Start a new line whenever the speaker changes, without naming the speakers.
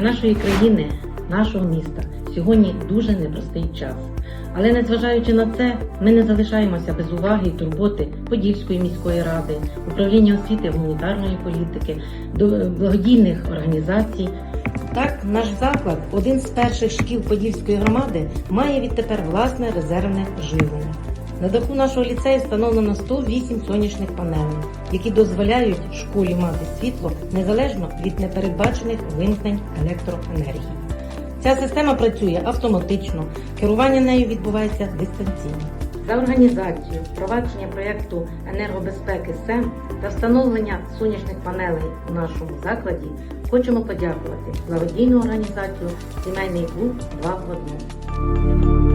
нашої країни, нашого міста сьогодні дуже непростий час. Але незважаючи на це, ми не залишаємося без уваги і турботи Подільської міської ради, управління освіти гуманітарної політики, до благодійних організацій. Так, наш заклад, один з перших шкіл Подільської громади, має відтепер власне резервне живлення. На даху нашого ліцею встановлено 108 сонячних панелей, які дозволяють школі мати світло незалежно від непередбачених вимкнень електроенергії. Ця система працює автоматично, керування нею відбувається дистанційно. За організацію, впровадження проєкту енергобезпеки СЕМ та встановлення сонячних панелей у нашому закладі хочемо подякувати благодійну організацію Сімейний клуб 2 в 1.